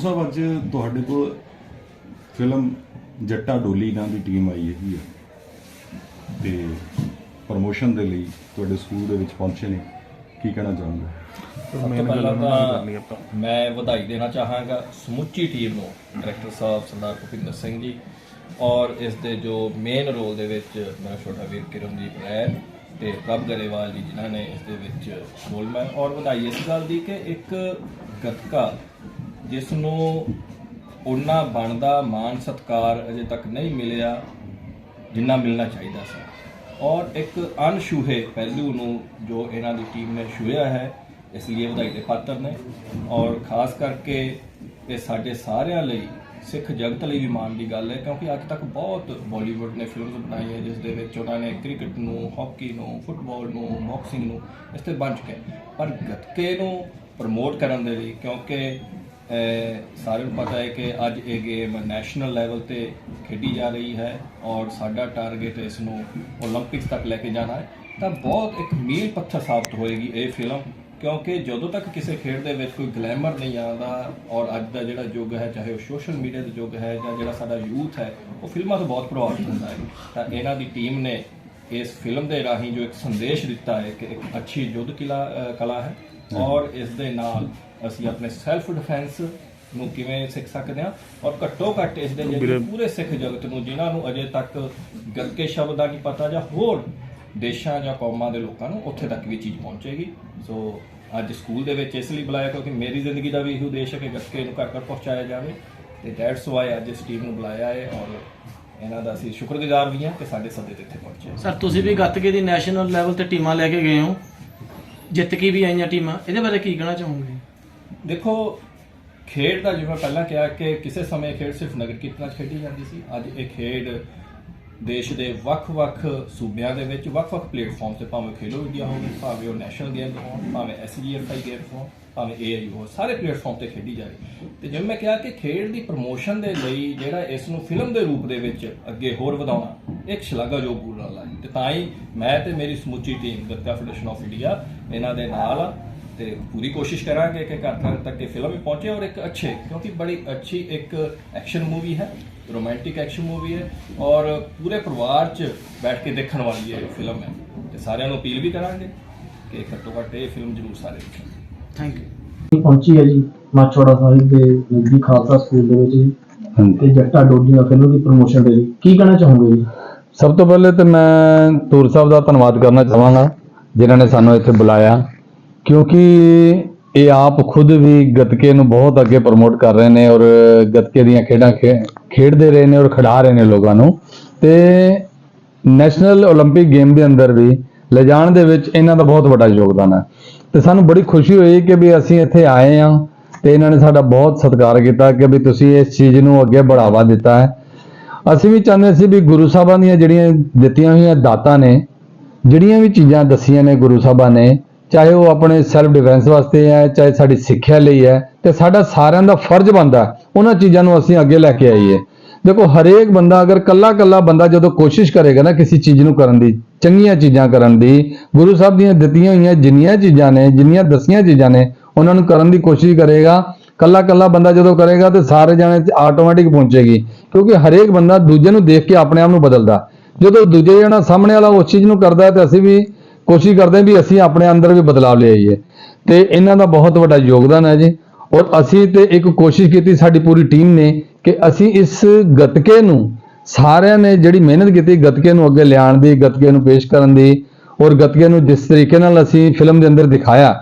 ਸਾਹਿਬ ਅੱਜ ਤੁਹਾਡੇ ਕੋਲ ਫਿਲਮ ਜੱਟਾ ਡੋਲੀ ਨਾਂ ਦੀ ਟੀਮ ਆਈ ਹੈਗੀ ਆ। ਤੇ ਪ੍ਰੋਮੋਸ਼ਨ ਦੇ ਲਈ ਤੁਹਾਡੇ ਸਕੂਲ ਦੇ ਵਿੱਚ ਪਹੁੰਚੇ ਨੇ। ਕੀ ਕਹਿਣਾ ਚਾਹੋਗੇ? ਸਭ ਤੋਂ ਪਹਿਲਾਂ ਤਾਂ ਮੈਂ ਵਧਾਈ ਦੇਣਾ ਚਾਹਾਂਗਾ ਸਮੁੱਚੀ ਟੀਮ ਨੂੰ ਡਾਇਰੈਕਟਰ ਸਾਹਿਬ ਸਰਦਾਰ ਭੁਪਿੰਦਰ ਸਿੰਘ ਜੀ ਔਰ ਇਸ ਦੇ ਜੋ ਮੇਨ ਰੋਲ ਦੇ ਵਿੱਚ ਮੇਰਾ ਛੋਟਾ ਵੀਰ ਕਿਰਨਦੀਪ ਰੈਣ ਤੇ ਪ੍ਰਭ ਗਰੇਵਾਲ ਜੀ ਜਿਨ੍ਹਾਂ ਨੇ ਇਸ ਦੇ ਵਿੱਚ ਰੋਲ ਮੈਂ ਔਰ ਵਧਾਈ ਇਸ ਗੱਲ ਦੀ ਕਿ ਇੱਕ ਗੱਤਕਾ ਜਿਸ ਨੂੰ ਉਹਨਾਂ ਬਣਦਾ ਮਾਨ ਸਤਕਾਰ ਅਜੇ ਤੱਕ ਨਹੀਂ ਮਿਲਿਆ ਜਿੰਨਾ ਮਿਲਣਾ ਚਾਹੀਦਾ ਸੀ। ਔਰ ਇੱਕ ਅਣਛੂਹੇ ਪਹਿਲੂ ਨੂੰ ਜੋ ਇਹਨਾਂ ਦੀ ਟੀਮ ਨੇ ਛੂਹਿਆ ਹੈ, ਇਸ ਲਈ ਵਧਾਈ ਦੇ ਪਾਤਰ ਨੇ। ਔਰ ਖਾਸ ਕਰਕੇ ਇਹ ਸਾਡੇ ਸਾਰਿਆਂ ਲਈ, ਸਿੱਖ ਜਗਤ ਲਈ ਵੀ ਮਾਣ ਦੀ ਗੱਲ ਹੈ, ਕਿਉਂਕਿ ਅੱਜ ਤੱਕ ਬਹੁਤ ਬਾਲੀਵੁੱਡ ਨੇ ਫਿਲਮਸ ਬਣਾਈਆਂ ਜਿਸ ਦੇ ਵਿੱਚ ਉਹਨਾਂ ਨੇ ਕ੍ਰਿਕਟ ਨੂੰ, ਹਾਕੀ ਨੂੰ, ਫੁੱਟਬਾਲ ਨੂੰ ਬਾਕਸਿੰਗ ਨੂੰ ਇਸ ਤੇ ਬਣ ਚੁੱਕੇ ਪਰ ਗੱਤਕੇ ਨੂੰ ਪ੍ਰਮੋਟ ਕਰਨ ਦੇ ਲਈ, ਕਿਉਂਕਿ ਸਾਰਿਆਂ ਨੂੰ ਪਤਾ ਹੈ ਕਿ ਅੱਜ ਇਹ ਗੇਮ ਨੈਸ਼ਨਲ ਲੈਵਲ ਤੇ ਖੇਡੀ ਜਾ ਰਹੀ ਹੈ ਔਰ ਸਾਡਾ ਟਾਰਗੇਟ ਇਸ ਨੂੰ 올림픽ਸ ਤੱਕ ਲੈ ਕੇ ਜਾਣਾ ਹੈ। ਤਾਂ ਬਹੁਤ ਇੱਕ ਮੀਲ ਪੱਥਰ ਸਾਬਤ ਹੋਏਗੀ ਇਹ ਫਿਲਮ ਕਿਉਂਕਿ ਜਦੋਂ ਤੱਕ ਕਿਸੇ ਖੇਡ ਦੇ ਵਿੱਚ ਕੋਈ ਗਲੈਮਰ ਨਹੀਂ ਆਉਂਦਾ ਔਰ ਅੱਜ ਦਾ ਜਿਹੜਾ ਯੁੱਗ ਹੈ ਚਾਹੇ ਉਹ ਸੋਸ਼ਲ ਮੀਡੀਆ ਦਾ ਯੁੱਗ ਹੈ ਜਾਂ ਜਿਹੜਾ ਸਾਡਾ ਯੂਥ ਹੈ ਉਹ ਫਿਲਮਾਂ ਤੋਂ ਬਹੁਤ ਪ੍ਰਭਾਵਿਤ ਹੁੰਦਾ ਹੈ। ਤਾਂ ਇਹਨਾਂ ਦੀ ਟੀਮ ਨੇ ਇਸ ਫਿਲਮ ਦੇ ਰਾਹੀਂ ਜੋ ਇੱਕ ਸੰਦੇਸ਼ ਦਿੱਤਾ ਹੈ ਕਿ ਇੱਕ ਅੱਛੀ ਯੁੱਧ ਕਿਲਾ ਕਲਾ ਹੈ ਔਰ ਇਸ ਦੇ ਨਾਲ ਅਸੀਂ ਆਪਣੇ ਸੈਲਫ ਡਿਫੈਂਸ ਨੂੰ ਕਿਵੇਂ ਸਿੱਖ ਸਕਦੇ ਹਾਂ ਔਰ ਘੱਟੋ ਘੱਟ ਇਸ ਦੇ ਜਿਹੜੇ ਪੂਰੇ ਸਿੱਖ ਜਗਤ ਨੂੰ ਜਿਨ੍ਹਾਂ ਨੂੰ ਅਜੇ ਤੱਕ ਗੱਤਕੇ ਸ਼ਬਦ ਦਾ ਨਹੀਂ ਪਤਾ ਜਾਂ ਹੋਰ ਦੇਸ਼ਾਂ ਜਾਂ ਕੌਮਾਂ ਦੇ ਲੋਕਾਂ ਨੂੰ ਉੱਥੇ ਤੱਕ ਵੀ ਚੀਜ਼ ਪਹੁੰਚੇਗੀ। ਸੋ ਅੱਜ ਸਕੂਲ ਦੇ ਵਿੱਚ ਇਸ ਲਈ ਬੁਲਾਇਆ ਕਿਉਂਕਿ ਮੇਰੀ ਜ਼ਿੰਦਗੀ ਦਾ ਵੀ ਇਹੋ ਉਦੇਸ਼ ਹੈ ਕਿ ਗੱਤਕੇ ਨੂੰ ਘਰ ਘਰ ਪਹੁੰਚਾਇਆ ਜਾਵੇ ਤੇ ਦੈਟਸ ਵਾਈ ਅੱਜ ਇਸ ਟੀਮ ਨੂੰ ਬੁਲਾਇਆ ਹੈ ਔਰ ਇਹਨਾਂ ਦਾ ਅਸੀਂ ਸ਼ੁਕਰਗੁਜ਼ਾਰ ਵੀ ਹਾਂ ਕਿ ਸਾਡੇ ਸੱਦੇ ਤੇ ਇੱਥੇ ਪਹੁੰਚੇ ਸਰ ਤੁਸੀਂ ਵੀ ਗੱਤਕੇ ਦੀ ਨੈਸ਼ਨਲ ਲੈਵਲ ਤੇ ਟੀਮਾਂ ਲੈ ਕੇ ਗਏ ਹੋ। ਜਿੱਤ ਕੇ ਵੀ ਆਈਆਂ ਟੀਮਾਂ ਇਹਦੇ ਬਾਰੇ ਕੀ ਕਹਿਣਾ ਚਾਹੋਗੇ? ਦੇਖੋ, ਖੇਡ ਦਾ ਜਿਵੇਂ ਪਹਿਲਾਂ ਕਿਹਾ ਕਿ ਕਿਸੇ ਸਮੇਂ ਖੇਡ ਸਿਰਫ ਨਗਰ ਕੀਰਤਨਾਂ 'ਚ ਖੇਡੀ ਜਾਂਦੀ ਸੀ। ਅੱਜ ਇਹ ਖੇਡ ਦੇਸ਼ ਦੇ ਵੱਖ-ਵੱਖ ਸੂਬਿਆਂ ਦੇ ਵਿੱਚ ਵੱਖ-ਵੱਖ ਪਲੇਟਫਾਰਮ ਤੇ ਭਾਵੇਂ ਖੇਲੋ ਇੰਡੀਆ ਹੋਵੇ, ਭਾਵੇਂ ਉਹ ਨੈਸ਼ਨਲ ਗੇਮ ਹੋਣ, ਭਾਵੇਂ ਐਸਜੀਐਫਆਈ ਗੇਮ ਹੋਣ, ਭਾਵੇਂ ਏਆਈਯੂ ਹੋ ਸਾਰੇ ਪਲੇਟਫਾਰਮ ਤੇ ਖੇਡੀ ਜਾ ਰਹੀ। ਤੇ ਜਿਵੇਂ ਮੈਂ ਕਿਹਾ ਕਿ ਖੇਡ ਦੀ ਪ੍ਰਮੋਸ਼ਨ ਦੇ ਲਈ ਜਿਹੜਾ ਇਸ ਨੂੰ ਫਿਲਮ ਦੇ ਰੂਪ ਦੇ ਵਿੱਚ ਅੱਗੇ ਹੋਰ ਵਧਾਉਣਾ ਇੱਕ ਸ਼ਲਾਘਾਯੋਗ ਪੂਰਾ ਹੈ। ਤੇ ਤਾਂ ਹੀ ਮੈਂ ਤੇ ਮੇਰੀ ਸਮੁੱਚੀ team, Gatka federation of India, ਇਹਨਾਂ ਦੇ ਨਾਲ ਤੇ ਪੂਰੀ ਕੋਸ਼ਿਸ਼ ਕਰਾਂਗੇ ਕਿ ਘਰ ਘਰ ਤੱਕ ਇਹ ਫਿਲਮ ਵੀ ਪਹੁੰਚੇ ਔਰ ਇੱਕ ਅੱਛੇ ਕਿਉਂਕਿ ਬੜੀ ਅੱਛੀ ਇੱਕ ਐਕਸ਼ਨ ਮੂਵੀ ਹੈ ਰੋਮਾਂਟਿਕ ਐਕਸ਼ਨ ਮੂਵੀ ਹੈ ਔਰ ਪੂਰੇ ਪਰਿਵਾਰ 'ਚ ਬੈਠ ਕੇ ਦੇਖਣ ਵਾਲੀ ਇਹ ਫਿਲਮ ਹੈ। ਤੇ ਸਾਰਿਆਂ ਨੂੰ ਅਪੀਲ ਵੀ ਕਰਾਂਗੇ ਕਿ ਘੱਟੋ ਘੱਟ ਇਹ ਫਿਲਮ ਜ਼ਰੂਰ ਸਾਰੇ ਦੇਖਣ। ਥੈਂਕ ਯੂ ਪਹੁੰਚੀ ਹੈ ਜੀ ਮਾਛੋੜਾ ਸਾਹਿਬ ਦੇ ਨਜ਼ਦੀਕ ਖਾਲਸਾ ਸਕੂਲ ਦੇ ਵਿੱਚ ਜੀ। ਤੇ ਜੱਟਾ ਡੋਡੀਆਂ ਫਿਲਮ ਦੀ ਪ੍ਰੋਮੋਸ਼ਨ ਦੇ ਲਈ ਕੀ ਕਹਿਣਾ ਚਾਹੋਗੇ ਜੀ? ਸਭ ਤੋਂ ਪਹਿਲੇ ਤੇ ਮੈਂ ਤੂਰ ਸਾਹਿਬ ਦਾ ਧੰਨਵਾਦ ਕਰਨਾ ਚਾਹਾਂਗਾ ਜਿਨ੍ਹਾਂ ਨੇ ਸਾਨੂੰ ਇੱਥੇ ਬੁਲਾਇਆ। ਕਿਉਂਕਿ ਇਹ ਆਪ ਖੁਦ ਵੀ ਗੱਤਕੇ ਨੂੰ ਬਹੁਤ ਅੱਗੇ ਪ੍ਰਮੋਟ ਕਰ ਰਹੇ ਨੇ ਔਰ ਗੱਤਕੇ ਦੀਆਂ ਖੇਡਾਂ ਖੇ- ਖੇਡਦੇ ਰਹੇ ਨੇ ਔਰ ਖਿਡਾ ਰਹੇ ਨੇ ਲੋਕਾਂ ਨੂੰ ਤੇ ਨੈਸ਼ਨਲ 올림픽 ਗੇਮ ਦੇ ਅੰਦਰ ਵੀ ਲਿਜਾਣ ਦੇ ਵਿੱਚ ਇਹਨਾਂ ਦਾ ਬਹੁਤ ਵੱਡਾ ਯੋਗਦਾਨ ਹੈ ਤੇ ਸਾਨੂੰ ਬੜੀ ਖੁਸ਼ੀ ਹੋਈ ਕਿ ਵੀ ਅਸੀਂ ਇੱਥੇ ਆਏ ਹਾਂ ਤੇ ਇਹਨਾਂ ਨੇ ਸਾਡਾ ਬਹੁਤ ਸਤਿਕਾਰ ਕੀਤਾ ਕਿ ਵੀ ਤੁਸੀਂ ਇਸ ਚੀਜ਼ ਨੂੰ ਅੱਗੇ ਬੜਾਵਾ ਦਿੱਤਾ ਹੈ ਅਸੀਂ ਵੀ ਚਾਹੁੰਦੇ ਸੀ ਵੀ ਗੁਰੂ ਸਾਹਿਬਾਂ ਦੀਆਂ ਜਿਹੜੀਆਂ ਦਿੱਤੀਆਂ ਹੋਈਆਂ ਦਾਤਾਂ ਨੇ ਜਿਹੜੀਆਂ ਵੀ ਚੀਜ਼ਾਂ ਦਸੀਆਂ ਨੇ ਗੁਰੂ ਸਾਹਿਬਾਂ ਨੇ ਚਾਹੇ ਉਹ ਆਪਣੇ ਸੈਲਫ ਡਿਫੈਂਸ ਵਾਸਤੇ ਹੈ, ਚਾਹੇ ਸਾਡੀ ਸਿੱਖਿਆ ਲਈ ਹੈ, ਤੇ ਸਾਡਾ ਸਾਰਿਆਂ ਦਾ ਫਰਜ਼ ਬਣਦਾ ਉਹਨਾਂ ਚੀਜ਼ਾਂ ਨੂੰ ਅਸੀਂ ਅੱਗੇ ਲੈ ਕੇ ਆਈਏ। ਦੇਖੋ, ਹਰੇਕ ਬੰਦਾ ਅਗਰ ਕੱਲਾ ਕੱਲਾ ਬੰਦਾ ਜਦੋਂ ਕੋਸ਼ਿਸ਼ ਕਰੇਗਾ ਨਾ ਕਿਸੇ ਚੀਜ਼ ਨੂੰ ਕਰਨ ਦੀ, ਚੰਗੀਆਂ ਚੀਜ਼ਾਂ ਕਰਨ ਦੀ, ਗੁਰੂ ਸਾਹਿਬ ਦੀਆਂ ਦਿੱਤੀਆਂ ਹੋਈਆਂ ਜਿੰਨੀਆਂ ਚੀਜ਼ਾਂ ਨੇ, ਜਿੰਨੀਆਂ ਦਸੀਆਂ ਚੀਜ਼ਾਂ ਨੇ, ਉਹਨਾਂ ਨੂੰ ਕਰਨ ਦੀ ਕੋਸ਼ਿਸ਼ ਕਰੇਗਾ। ਕੱਲਾ ਕੱਲਾ ਬੰਦਾ ਜਦੋਂ ਕਰੇਗਾ ਤੇ ਸਾਰੇ ਜਾਣੇ ਆਟੋਮੈਟਿਕ ਪਹੁੰਚੇਗੀ, ਕਿਉਂਕਿ ਹਰੇਕ ਬੰਦਾ ਦੂਜੇ ਨੂੰ ਦੇਖ ਕੇ ਆਪਣੇ ਆਪ ਨੂੰ ਬਦਲਦਾ। ਜਦੋਂ ਦੂਜੇ ਜਣਾ ਸਾਹਮਣੇ ਵਾਲਾ ਉਸ ਚੀਜ਼ ਨੂੰ ਕਰਦਾ ਹੈ ਤੇ ਅਸੀਂ ਵੀ ਕੋਸ਼ਿਸ਼ ਕਰਦੇ ਹਾਂ ਵੀ ਅਸੀਂ ਆਪਣੇ ਅੰਦਰ ਵੀ ਬਦਲਾਵ ਲਿਆਈਏ ਤੇ ਇਹਨਾਂ ਦਾ ਬਹੁਤ ਵੱਡਾ ਯੋਗਦਾਨ ਹੈ ਜੀ। ਔਰ ਅਸੀਂ ਤੇ ਇੱਕ ਕੋਸ਼ਿਸ਼ ਕੀਤੀ, ਸਾਡੀ ਪੂਰੀ ਟੀਮ ਨੇ, ਕਿ ਅਸੀਂ ਇਸ ਗਤਕੇ ਨੂੰ, ਸਾਰਿਆਂ ਨੇ ਜਿਹੜੀ ਮਿਹਨਤ ਕੀਤੀ, ਗਤਕੇ ਨੂੰ ਅੱਗੇ ਲਿਆਉਣ ਦੀ, ਗਤਕੇ ਨੂੰ ਪੇਸ਼ ਕਰਨ ਦੀ, ਔਰ ਗਤਕੇ ਨੂੰ ਜਿਸ ਤਰੀਕੇ ਨਾਲ ਅਸੀਂ ਫਿਲਮ ਦੇ ਅੰਦਰ ਦਿਖਾਇਆ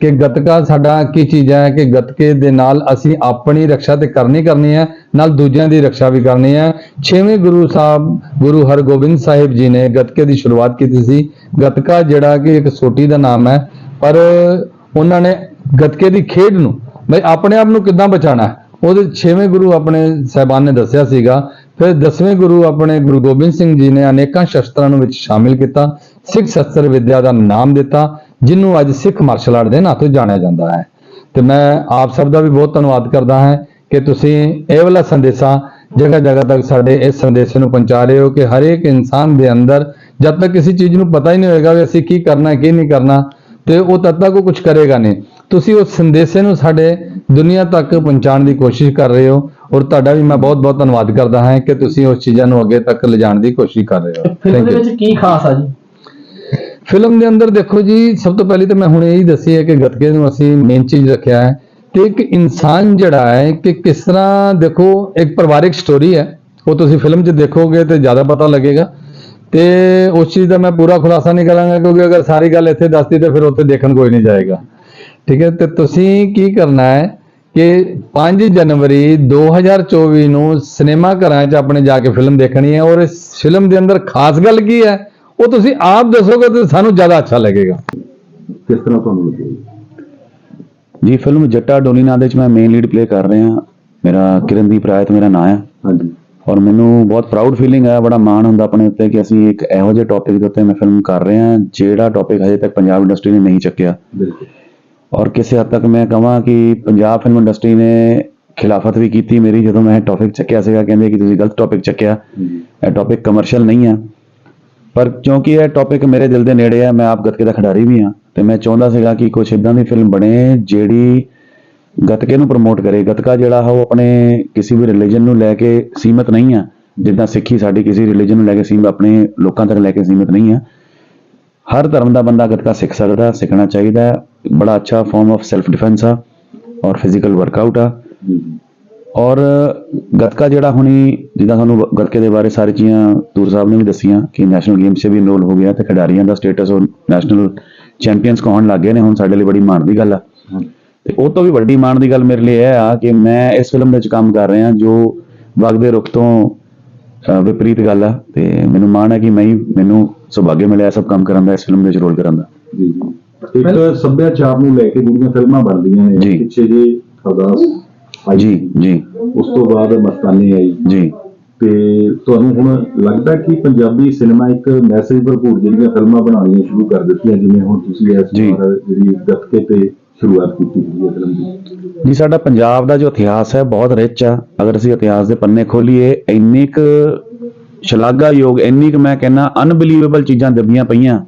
ਕਿ ਗਤਕਾ ਸਾਡਾ ਕੀ ਚੀਜ਼ ਹੈ ਕਿ ਗਤਕੇ ਦੇ ਨਾਲ ਅਸੀਂ ਆਪਣੀ ਰੱਖਿਆ ਤੇ ਕਰਨੀ ਕਰਨੀ ਹੈ, ਨਾਲ ਦੂਜਿਆਂ ਦੀ ਰੱਖਿਆ ਵੀ ਕਰਨੀ ਹੈ। ਛੇਵੇਂ ਗੁਰੂ ਸਾਹਿਬ, ਗੁਰੂ ਹਰਗੋਬਿੰਦ ਸਾਹਿਬ ਜੀ ਨੇ ਗਤਕੇ ਦੀ ਸ਼ੁਰੂਆਤ ਕੀਤੀ ਸੀ। ਗਤਕਾ ਜਿਹੜਾ ਕਿ ਇੱਕ ਸੋਟੀ ਦਾ ਨਾਮ ਹੈ, ਪਰ ਉਹਨਾਂ ਨੇ ਗਤਕੇ ਦੀ ਖੇਡ ਨੂੰ ਬਈ ਆਪਣੇ ਆਪ ਨੂੰ ਕਿੱਦਾਂ ਬਚਾਣਾ ਉਹਦੇ ਛੇਵੇਂ ਗੁਰੂ ਆਪਣੇ ਸਹਿਬਾਨ ਨੇ ਦੱਸਿਆ ਸੀਗਾ। ਫਿਰ ਦਸਵੇਂ ਗੁਰੂ ਆਪਣੇ ਗੁਰੂ ਗੋਬਿੰਦ ਸਿੰਘ ਜੀ ਨੇ ਅਨੇਕਾਂ ਸ਼ਸਤਰਾਂ ਨੂੰ ਵਿੱਚ ਸ਼ਾਮਿਲ ਕੀਤਾ, ਸਿੱਖ ਸ਼ਸਤਰ ਵਿਦਿਆ ਦਾ ਨਾਮ ਦਿੱਤਾ ਜਿਹਨੂੰ ਅੱਜ ਸਿੱਖ ਮਾਰਸ਼ਲ ਆਰਟ ਦੇ ਨਾਂ ਤੋਂ ਜਾਣਿਆ ਜਾਂਦਾ ਹੈ। ਤੇ ਮੈਂ ਆਪ ਸਭ ਦਾ ਵੀ ਬਹੁਤ ਧੰਨਵਾਦ ਕਰਦਾ ਹਾਂ ਕਿ ਤੁਸੀਂ ਇਹ ਵਾਲਾ ਸੰਦੇਸ਼ਾ ਜਗ੍ਹਾ ਜਗ੍ਹਾ ਤੱਕ ਸਾਡੇ ਇਸ ਸੰਦੇਸ਼ ਨੂੰ ਪਹੁੰਚਾ ਰਹੇ ਹੋ ਕਿ ਹਰੇਕ ਇਨਸਾਨ ਦੇ ਅੰਦਰ ਜਦ ਤੱਕ ਕਿਸੇ ਚੀਜ਼ ਨੂੰ ਪਤਾ ਹੀ ਨਹੀਂ ਹੋਏਗਾ ਵੀ ਅਸੀਂ ਕੀ ਕਰਨਾ ਹੈ ਕੀ ਨਹੀਂ ਕਰਨਾ ਤੇ ਉਹ ਤਦ ਤੱਕ ਉਹ ਕੁਝ ਕਰੇਗਾ ਨਹੀਂ। ਤੁਸੀਂ ਉਸ ਸੰਦੇਸ਼ੇ ਨੂੰ ਸਾਡੇ ਦੁਨੀਆ ਤੱਕ ਪਹੁੰਚਾਉਣ ਦੀ ਕੋਸ਼ਿਸ਼ ਕਰ ਰਹੇ ਹੋ ਔਰ ਤੁਹਾਡਾ ਵੀ ਮੈਂ ਬਹੁਤ-ਬਹੁਤ ਧੰਨਵਾਦ ਕਰਦਾ ਹਾਂ ਕਿ ਤੁਸੀਂ ਉਸ ਚੀਜ਼ਾਂ ਨੂੰ ਅੱਗੇ ਤੱਕ ਲਿਜਾਣ ਦੀ ਕੋਸ਼ਿਸ਼ ਕਰ ਰਹੇ ਹੋ। ਥੈਂਕ ਯੂ ਵਿੱਚ ਕੀ ਖਾਸ ਆ ਜੀ? ਫਿਲਮ ਦੇ ਅੰਦਰ ਦੇਖੋ ਜੀ, ਸਭ ਤੋਂ ਪਹਿਲੀ ਤਾਂ ਮੈਂ ਹੁਣ ਇਹੀ ਦੱਸੀ ਹੈ ਕਿ ਗਤਕੇ ਨੂੰ ਅਸੀਂ ਮੇਨ ਚੀਜ਼ ਰੱਖਿਆ ਹੈ ਕਿ ਇੱਕ ਇਨਸਾਨ ਜਿਹੜਾ ਹੈ ਕਿ ਕਿਸ ਤਰ੍ਹਾਂ ਦੇਖੋ, ਇੱਕ ਪਰਿਵਾਰਿਕ ਸਟੋਰੀ ਹੈ। ਉਹ ਤੁਸੀਂ ਫਿਲਮ 'ਚ ਦੇਖੋਗੇ ਤੇ ਜ਼ਿਆਦਾ ਪਤਾ ਲੱਗੇਗਾ। ਤੇ ਉਸ ਚੀਜ਼ ਦਾ ਮੈਂ ਪੂਰਾ ਖੁਲਾਸਾ ਨਹੀਂ ਕਰਾਂਗਾ ਕਿਉਂਕਿ ਅਗਰ ਸਾਰੀ ਗੱਲ ਇੱਥੇ ਦੱਸਦੀ ਤਾਂ ਫਿਰ ਉੱਥੇ ਦੇਖਣ ਕੋਈ ਨਹੀਂ ਜਾਏਗਾ। ਠੀਕ ਹੈ, ਤੇ ਤੁਸੀਂ ਕੀ ਕਰਨਾ ਹੈ ਕਿ 5 ਜਨਵਰੀ 2024 ਨੂੰ ਸਿਨੇਮਾ ਘਰਾਂ 'ਚ ਆਪਣੇ ਜਾ ਕੇ ਫਿਲਮ ਦੇਖਣੀ ਹੈ ਔਰ ਇਸ ਫਿਲਮ ਦੇ ਅੰਦਰ ਖਾਸ ਗੱਲ ਕੀ ਹੈ? ਉਹ ਤੁਸੀਂ ਆਪ ਦੱਸੋਗੇ ਤੇ ਸਾਨੂੰ ਜ਼ਿਆਦਾ ਅੱਛਾ ਲੱਗੇਗਾ। ਕਿਸ ਤਰ੍ਹਾਂ ਤੁਹਾਨੂੰ ਲੱਗਿਆ ਜੀ ਫਿਲਮ ਜੱਟਾ ਡੋਲੀ ਨਾਂ ਦੇ ਵਿੱਚ ਮੈਂ ਮੇਨ ਲੀਡ ਪਲੇ ਕਰ ਰਿਹਾ। ਮੇਰਾ ਕਿਰਨਦੀਪ ਰਾਇਤ ਮੇਰਾ ਨਾਂ ਹੈ ਹਾਂਜੀ। ਔਰ ਮੈਨੂੰ ਬਹੁਤ ਪ੍ਰਾਊਡ ਫੀਲਿੰਗ ਹੈ ਬੜਾ ਮਾਣ ਹੁੰਦਾ ਆਪਣੇ ਉੱਤੇ ਕਿ ਅਸੀਂ ਇੱਕ ਇਹੋ ਜਿਹੇ ਟੌਪਿਕ ਦੇ ਉੱਤੇ ਮੈਂ ਫਿਲਮ ਕਰ ਰਹੇ ਹਾਂ ਜਿਹੜਾ ਟੌਪਿਕ ਹਜੇ ਤੱਕ ਪੰਜਾਬ ਇੰਡਸਟਰੀ ਨੇ ਨਹੀਂ ਚੱਕਿਆ। ਬਿਲਕੁਲ। ਔਰ ਕਿਸੇ ਹੱਦ ਤੱਕ ਮੈਂ ਕਹਾਂ ਕਿ ਪੰਜਾਬ ਫਿਲਮ ਇੰਡਸਟਰੀ ਨੇ ਖਿਲਾਫਤ ਵੀ ਕੀਤੀ ਮੇਰੀ ਜਦੋਂ ਮੈਂ ਟੌਪਿਕ ਚੱਕਿਆ ਸੀਗਾ ਕਹਿੰਦੇ ਕਿ ਤੁਸੀਂ ਗਲਤ ਟੌਪਿਕ ਚੱਕਿਆ। ਇਹ ਟੌਪਿਕ ਕਮਰਸ਼ੀਅਲ ਨਹੀਂ ਹੈ ਪਰ ਕਿਉਂਕਿ ਇਹ ਟੌਪਿਕ ਮੇਰੇ ਦਿਲ ਦੇ ਨੇੜੇ ਆ ਮੈਂ ਆਪ ਗੱਤਕੇ ਦਾ ਖਿਡਾਰੀ ਵੀ ਹਾਂ ਤੇ ਮੈਂ ਚਾਹੁੰਦਾ ਸੀਗਾ ਕਿ ਕੁਝ ਇਦਾਂ ਦੀ ਫਿਲਮ ਬਣੇ ਜਿਹੜੀ ਗੱਤਕੇ ਨੂੰ ਪ੍ਰਮੋਟ ਕਰੇ। ਗੱਤਕਾ ਜਿਹੜਾ ਹੈ ਉਹ ਆਪਣੇ ਕਿਸੇ ਵੀ ਰਿਲੀਜਨ ਨੂੰ ਲੈ ਕੇ ਸੀਮਤ ਨਹੀਂ ਆ ਜਿੱਦਾਂ ਸਿੱਖੀ ਸਾਡੀ ਕਿਸੇ ਰਿਲੀਜਨ ਨੂੰ ਲੈ ਕੇ ਸੀਮਤ, ਆਪਣੇ ਲੋਕਾਂ ਤੱਕ ਲੈ ਕੇ ਸੀਮਤ ਨਹੀਂ ਆ ਹਰ ਧਰਮ ਦਾ ਬੰਦਾ ਗੱਤਕਾ ਸਿੱਖ ਸਕਦਾ, ਸਿੱਖਣਾ ਚਾਹੀਦਾ ਬੜਾ ਅੱਛਾ ਫਾਰਮ ਆਫ ਸੈਲਫ ਡਿਫੈਂਸ ਆ ਔਰ ਫਿਜ਼ੀਕਲ ਵਰਕਆਊਟ ਆ। ਔਰ ਗੱਤਕਾ ਜਿਹੜਾ ਹੁਣੀ ਜਿੱਦਾਂ ਤੁਹਾਨੂੰ ਗੱਤਕੇ ਦੇ ਬਾਰੇ ਸਾਰੀ ਚੀਜ਼ਾਂ ਤੂਰ ਸਾਹਿਬ ਨੇ ਵੀ ਦੱਸੀਆਂ ਕਿ ਨੈਸ਼ਨਲ ਗੇਮਸ 'ਚ ਵੀ ਇਨਰੋਲ ਹੋ ਗਿਆ ਤੇ ਖਿਡਾਰੀਆਂ ਦਾ ਸਟੇਟਸ ਉਹ ਨੈਸ਼ਨਲ ਚੈਂਪੀਅਨਸ ਕਹਾਉਣ ਲੱਗ ਗਏ ਨੇ ਹੁਣ ਸਾਡੇ ਲਈ ਬੜੀ ਮਾਣ ਦੀ ਗੱਲ ਆ। ਤੇ ਉਹ ਤੋਂ ਵੀ ਵੱਡੀ ਮਾਣ ਦੀ ਗੱਲ ਮੇਰੇ ਲਈ ਇਹ ਆ ਕਿ ਮੈਂ ਇਸ ਫਿਲਮ ਦੇ ਵਿੱਚ ਕੰਮ ਕਰ ਰਿਹਾ ਜੋ ਵਗ ਦੇ ਰੁਖ ਤੋਂ ਵਿਪਰੀਤ ਗੱਲ ਆ ਤੇ ਮੈਨੂੰ ਮਾਣ ਹੈ ਕਿ ਮੈਂ ਹੀ ਮੈਨੂੰ ਸੁਭਾਗੇ ਮਿਲਿਆ ਸਭ ਕੰਮ ਕਰਨ ਦਾ ਇਸ ਫਿਲਮ ਦੇ ਵਿੱਚ ਰੋਲ ਕਰਨ ਦਾ। ਜੀ। ਜੀ ਇੱਕ ਸੱਭਿਆਚਾਰ ਨੂੰ ਲੈ ਕੇ ਜਿਹੜੀਆਂ ਫਿਲਮਾਂ ਬਣਦੀਆਂ ਨੇ। ਪਿੱਛੇ ਜੇ ਅਰਦਾਸ ਜੀ ਸੀ। ਜੀ। ਉਸ ਤੋਂ ਬਾਅਦ ਮਸਤਾਨੀ ਆਈ। ਜੀ। ਤੇ ਤੁਹਾਨੂੰ ਹੁਣ ਲੱਗਦਾ ਕਿ ਪੰਜਾਬੀ ਸਿਨੇਮਾ ਇੱਕ ਮੈਸੇਜ ਭਰਪੂਰ ਜਿਹੜੀਆਂ ਫਿਲਮਾਂ ਬਣਾਉਣੀਆਂ ਸ਼ੁਰੂ ਕਰ ਦਿੱਤੀਆਂ ਜਿਵੇਂ ਹੁਣ ਤੁਸੀਂ ਇਸ। ਵਾਰ ਜਿਹੜੀ ਗੱਤਕੇ ਤੇ ਸ਼ੁਰੂਆਤ ਕੀਤੀ ਹੈ ਫਿਲਮ ਦੀ। ਜੀ ਸਾਡਾ ਪੰਜਾਬ ਦਾ ਜੋ ਇਤਿਹਾਸ ਹੈ ਬਹੁਤ ਰਿਚ ਆ। ਅਗਰ ਅਸੀਂ ਇਤਿਹਾਸ ਦੇ ਪੰਨੇ ਖੋਲੀਏ ਇੰਨੀ ਕੁ ਸ਼ਲਾਘਾਯੋਗ ਇੰਨੀ ਕੁ ਮੈਂ ਕਹਿੰਨਾ ਅਨਬਲੀਵੇਬਲ ਚੀਜ਼ਾਂ ਦੱਬੀਆਂ ਪਈਆਂ।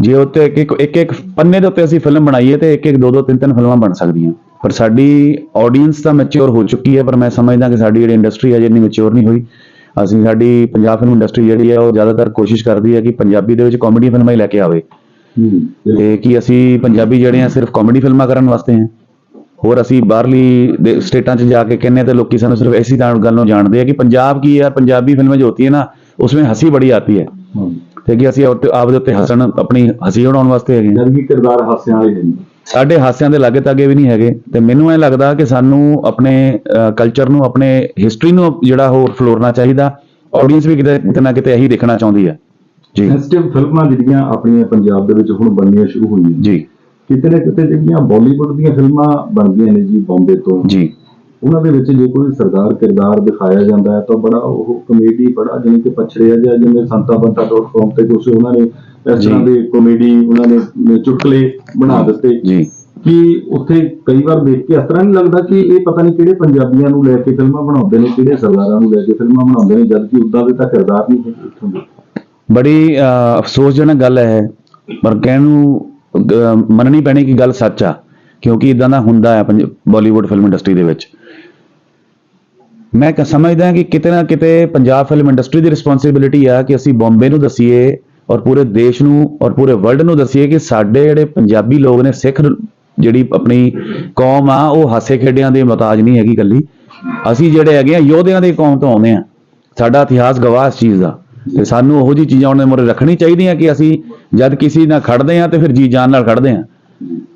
ਜੇ ਉੱਤੇ ਇੱਕ ਇੱਕ ਪੰਨੇ ਦੇ ਉੱਤੇ ਅਸੀਂ ਫਿਲਮ ਬਣਾਈਏ ਤੇ ਇੱਕ ਇੱਕ ਦੋ ਦੋ ਤਿੰਨ ਤਿੰਨ ਫਿਲਮਾਂ ਬਣ ਸਕਦੀਆਂ। ਪਰ ਸਾਡੀ ਆਡੀਅנס ਤਾਂ ਮੈਚਿਓਰ ਹੋ ਚੁੱਕੀ ਹੈ ਪਰ ਮੈਂ ਸਮਝਦਾ ਕਿ ਸਾਡੀ ਜਿਹੜੀ ਇੰਡਸਟਰੀ ਅਜੇ ਨਹੀਂ ਮੈਚਿਓਰ ਨਹੀਂ ਹੋਈ। ਅਸੀਂ ਸਾਡੀ ਪੰਜਾਬ ਫਿਲਮ ਇੰਡਸਟਰੀ ਜਿਹੜੀ ਹੈ ਉਹ ਜ਼ਿਆਦਾਤਰ ਕੋਸ਼ਿਸ਼ ਕਰਦੀ ਹੈ ਕਿ ਪੰਜਾਬੀ ਦੇ ਵਿੱਚ ਕਾਮੇਡੀ ਫਿਲਮਾਂ ਹੀ ਲੈ ਕੇ ਆਵੇ। ਤੇ ਕਿ ਅਸੀਂ ਪੰਜਾਬੀ ਜਿਹੜੇ ਆ ਸਿਰਫ ਕਾਮੇਡੀ ਫਿਲਮਾਂ ਕਰਨ ਵਾਸਤੇ ਆ ਹੋਰ ਅਸੀਂ ਬਾਹਰਲੀ ਸਟੇਟਾਂ 'ਚ ਜਾ ਕੇ ਕਹਿੰਨੇ ਤੇ ਲੋਕੀ ਸਾਨੂੰ ਸਿਰਫ ਐਸੀ ਗੱਲ ਨੂੰ ਜਾਣਦੇ ਆ ਕਿ ਪੰਜਾਬ ਕੀ ਯਾਰ ਪੰਜਾਬੀ ਫਿਲਮਾਂ ਜੋ ਹੁੰਦੀ ਹੈ ਨਾ ਉਸਵੇਂ ਹਸੀ ਬੜੀ ਆਤੀ ਹੈ। ਤੇ ਕਿ ਅਸੀਂ ਆਪਦੇ ਉੱਤੇ ਹਸਣ ਆਪਣੀ ਹਸੀ ਉਡਾਉਣ ਵਾਸਤੇ ਹੈਗੇ ਜਦ ਵੀ ਕਿਰਦਾਰ ਹਾਸਿਆਂ ਵਾਲੇ ਹੁੰਦੇ ਸਾਡੇ ਹਾਸਿਆਂ ਦੇ ਲਾਗੇ ਤਾਗੇ ਵੀ ਨਹੀਂ ਹੈਗੇ ਤੇ ਮੈਨੂੰ ਐ ਲੱਗਦਾ ਕਿ ਸਾਨੂੰ ਆਪਣੇ ਕਲਚਰ ਨੂੰ ਆਪਣੇ ਹਿਸਟਰੀ ਨੂੰ ਜਿਹੜਾ ਹੋਰ ਫਲੋਰਨਾ ਚਾਹੀਦਾ ਆਡੀਅנס ਵੀ ਕਿਤੇ ਕਿਤੇ ਨਾ ਕਿਤੇ ਇਹੀ ਦੇਖਣਾ ਚਾਹੁੰਦੀ ਹੈ। ਜੀ। ਸੈਂਸਿਟਿਵ ਫਿਲਮਾਂ ਜਿਹੜੀਆਂ ਆਪਣੀਆਂ ਪੰਜਾਬ ਦੇ ਵਿੱਚ ਹੁਣ ਬਣਨੀਆਂ ਸ਼ੁਰੂ ਹੋਈਆਂ ਜੀ। ਕਿਤੇ ਨਾ ਕਿਤੇ ਜਿਹੜੀਆਂ ਬਾਲੀਵੁੱਡ ਦੀਆਂ ਫਿਲਮਾਂ ਬਣਦੀਆਂ ਨੇ ਜੀ ਬੰਬੇ ਤੋਂ ਜੀ। ਉਹਨਾਂ ਦੇ ਵਿੱਚ ਜੇ ਕੋਈ ਸਰਦਾਰ ਕਿਰਦਾਰ ਦਿਖਾਇਆ ਜਾਂਦਾ ਹੈ ਤਾਂ ਬੜਾ ਉਹ ਕਮੇਡੀ ਬੜਾ ਜਿਵੇਂ ਕਿ ਪਛੜਿਆ ਜਾਂ ਜਿਵੇਂ ਸੰਤਾ ਬੰਤਾ ਡਾਟ ਕਾਮ ਤੇ ਕੁਝ ਉਹਨਾਂ ਨੇ ਇਸ ਤਰ੍ਹਾਂ। ਦੇ ਕਮੇਡੀ ਉਹਨਾਂ ਨੇ ਚੁਟਕਲੇ ਬਣਾ ਦਿੱਤੇ। ਜੀ। ਕਿ ਉੱਥੇ ਕਈ ਵਾਰ ਦੇਖ ਕੇ ਇਸ ਤਰ੍ਹਾਂ ਨਹੀਂ ਲੱਗਦਾ ਕਿ ਇਹ ਪਤਾ ਨਹੀਂ ਕਿਹੜੇ ਪੰਜਾਬੀਆਂ ਨੂੰ ਲੈ ਕੇ ਫਿਲਮਾਂ ਬਣਾਉਂਦੇ ਨੇ ਕਿਹੜੇ ਸਰਦਾਰਾਂ ਨੂੰ ਲੈ ਕੇ ਫਿਲਮਾਂ ਬਣਾਉਂਦੇ ਨੇ ਜਦ ਕਿ ਉਦਾਂ ਦੇ ਤਾਂ ਕਿਰਦਾਰ ਨਹੀਂ ਹੈਗੇ ਉੱਥੋਂ ਦੇ। ਬੜੀ ਅਫਸੋਸਜਨਕ ਗੱਲ ਹੈ ਪਰ ਕਹਿਣ ਨੂੰ ਮੰਨਣੀ ਪੈਣੀ ਕਿ ਗੱਲ ਸੱਚ ਆ ਕਿਉਂਕਿ ਇਦਾਂ ਦਾ ਹੁੰਦਾ ਹੈ ਬਾਲੀਵੁੱਡ ਫਿਲਮ ਇੰਡਸਟਰੀ ਦੇ ਵਿੱਚ। ਮੈਂ ਸਮਝਦਾ ਕਿ ਕਿਤੇ ਨਾ ਕਿਤੇ ਪੰਜਾਬ ਫਿਲਮ ਇੰਡਸਟਰੀ ਦੀ ਰਿਸਪੌਂਸਿਬਿਲਿਟੀ ਆ ਕਿ ਅਸੀਂ ਬੰਬੇ ਨੂੰ ਦਸੀਏ ਔਰ ਪੂਰੇ ਦੇਸ਼ ਨੂੰ ਔਰ ਪੂਰੇ ਵਰਲਡ ਨੂੰ ਦੱਸੀਏ ਕਿ ਸਾਡੇ ਜਿਹੜੇ ਪੰਜਾਬੀ ਲੋਕ ਨੇ, ਸਿੱਖ ਜਿਹੜੀ ਆਪਣੀ ਕੌਮ ਆ, ਉਹ ਹਾਸੇ ਖੇਡਿਆਂ ਦੇ ਮੁਹਤਾਜ ਨਹੀਂ ਹੈਗੀ ਕੱਲੀ ਅਸੀਂ ਜਿਹੜੇ ਹੈਗੇ ਆ, ਯੋਧਿਆਂ ਦੀ ਕੌਮ ਤੋਂ ਆਉਂਦੇ ਆ। ਸਾਡਾ ਇਤਿਹਾਸ ਗਵਾਹ ਇਸ ਚੀਜ਼ ਦਾ। ਤੇ ਸਾਨੂੰ ਉਹੋ ਜੀ ਚੀਜ਼ਾਂ ਉਹਨਾਂ ਦੇ ਮੋਰੇ ਰੱਖਣੀ ਚਾਹੀਦੀਆਂ ਕਿ ਅਸੀਂ ਜਦ ਕਿਸੇ ਨਾਲ ਖੜਦੇ ਆ, ਤੇ ਫਿਰ ਜੀ ਜਾਨ ਨਾਲ ਖੜਦੇ ਆ।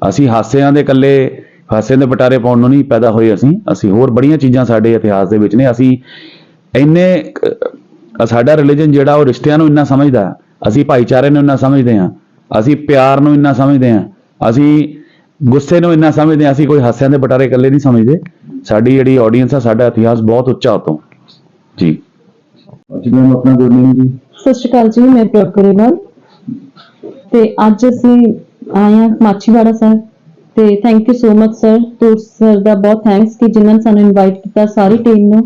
ਅਸੀਂ ਹਾਸਿਆਂ ਦੇ ਇਕੱਲੇ ਹਾਸੇ ਦੇ ਪਟਾਰੇ ਪਾਉਣ ਨੂੰ ਨਹੀਂ ਪੈਦਾ ਹੋਏ ਅਸੀਂ। ਅਸੀਂ ਹੋਰ ਬੜੀਆਂ ਚੀਜ਼ਾਂ ਸਾਡੇ ਇਤਿਹਾਸ ਦੇ ਵਿੱਚ ਨੇ। ਅਸੀਂ ਇੰਨੇ ਸਾਡਾ ਰਿਲੀਜਨ ਜਿਹੜਾ ਉਹ ਰਿਸ਼ਤਿਆਂ ਨੂੰ ਇੰਨਾ ਸਮਝਦਾ। ਅਸੀਂ ਭਾਈਚਾਰੇ ਨੂੰ ਇੰਨਾ ਸਮਝਦੇ ਹਾਂ ਅਸੀਂ ਪਿਆਰ ਨੂੰ ਇੰਨਾ ਸਮਝਦੇ ਹਾਂ ਅਸੀਂ ਗੁੱਸੇ ਨੂੰ ਇੰਨਾ ਸਮਝਦੇ ਹਾਂ ਅਸੀਂ ਕੋਈ ਹਾਸਿਆਂ ਦੇ ਪਟਾਰੇ ਇਕੱਲੇ ਨਹੀਂ ਸਮਝਦੇ। ਸਾਡੀ ਜਿਹੜੀ ਆਡੀਅנס ਆ ਸਾਡਾ ਇਤਿਹਾਸ ਬਹੁਤ ਉੱਚਾ ਉਤੋਂ। ਜੀ। ਅੱਜ ਮੈਂ ਆਪਣਾ ਗੁੱਡ ਨੇਮ ਜੀ। ਸਤਿ ਸ਼੍ਰੀ ਅਕਾਲ ਜੀ ਮੈਂ ਪ੍ਰਗਰੇਵਾਲ ਤੇ ਅੱਜ ਅਸੀਂ ਆਏ ਹਾਂ ਮਾਛੀਵਾੜਾ ਸਾਹਿਬ। ਤੇ thank you so much sir Toor sir ਦਾ ਬਹੁਤ ਥੈਂਕਸ ਕਿ ਜਿਨ੍ਹਾਂ ਨੇ ਸਾਨੂੰ ਇਨਵਾਈਟ ਕੀਤਾ ਸਾਰੀ ਟੀਮ ਨੂੰ।